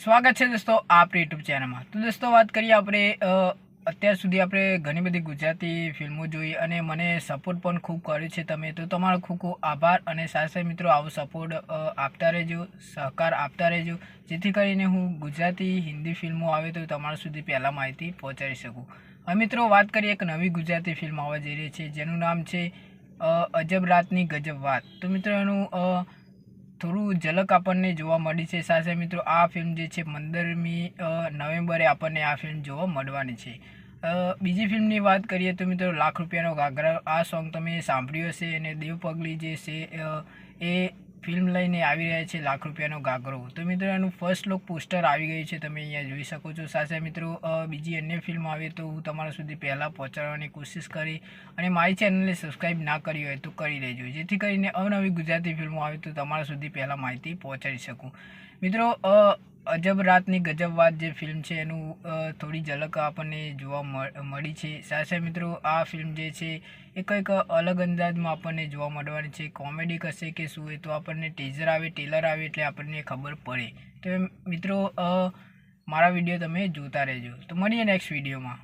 સ્વાગત છે દોસ્તો આપણી યુટ્યુબ ચેનલમાં તો દોસ્તો વાત કરીએ આપણે અત્યાર સુધી આપણે ઘણી બધી ગુજરાતી ફિલ્મો જોઈ અને મને સપોર્ટ પણ ખૂબ કર્યો છે તમે. તો તમારો ખૂબ ખૂબ આભાર અને સાથે મિત્રો આવો સપોર્ટ આપતા રહેજો, સહકાર આપતા રહેજો. જેથી કરીને હું ગુજરાતી, હિન્દી ફિલ્મો આવે તો તમારા સુધી પહેલાં માહિતી પહોંચાડી શકું. હવે મિત્રો વાત કરીએ એક નવી ગુજરાતી ફિલ્મ આવવા જઈ રહી છે, જેનું નામ છે અજબ રાતની ગજબ વાત. તો મિત્રો એનું થોડું ઝલક આપણને જોવા મળી છે. સાથે મિત્રો, આ ફિલ્મ જે છે, પંદરમી નવેમ્બરે આપણને આ ફિલ્મ જોવા મળવાની છે. બીજી ફિલ્મની વાત કરીએ તો મિત્રો, લાખ રૂપિયાનો ઘાઘરા, આ સોંગ તમે સાંભળ્યું હશે અને દેવ પગલી જે છે એ ફિલ્મ લઈને આવી રહ્યા છે લાખ રૂપિયાનો ગાગરો તો મિત્રો, એનું ફર્સ્ટ લુક પોસ્ટર આવી ગયું છે. તમે અહીંયા જોઈ શકો છો. સાથે મિત્રો બીજી અન્ય ફિલ્મ આવે તો હું તમારા સુધી પહેલાં પહોંચાડવાની કોશિશ કરી અને મારી ચેનલને સબસ્ક્રાઈબ ના કરી હોય તો કરી લેજો જેથી કરીને અવનવી ગુજરાતી ફિલ્મો આવે તો તમારા સુધી પહેલાં માહિતી પહોંચાડી શકું. મિત્રો અજબ રાતની ગજબ વાત જે ફિલ્મ છે એનું થોડી ઝલક આપણને જોવા મળ- છે. સાથે મિત્રો, આ ફિલ્મ જે છે એ કંઈક અલગ અંદાજમાં આપણને જોવા મળવાની છે. કોમેડી કશે કે શું એ તો આપણને ટીઝર આવે ટેલર આવે એટલે આપણને ખબર પડે. તો મિત્રો મારા વીડિયો તમે જોતા રહેજો. તો મળીએ નેક્સ્ટ વિડીયોમાં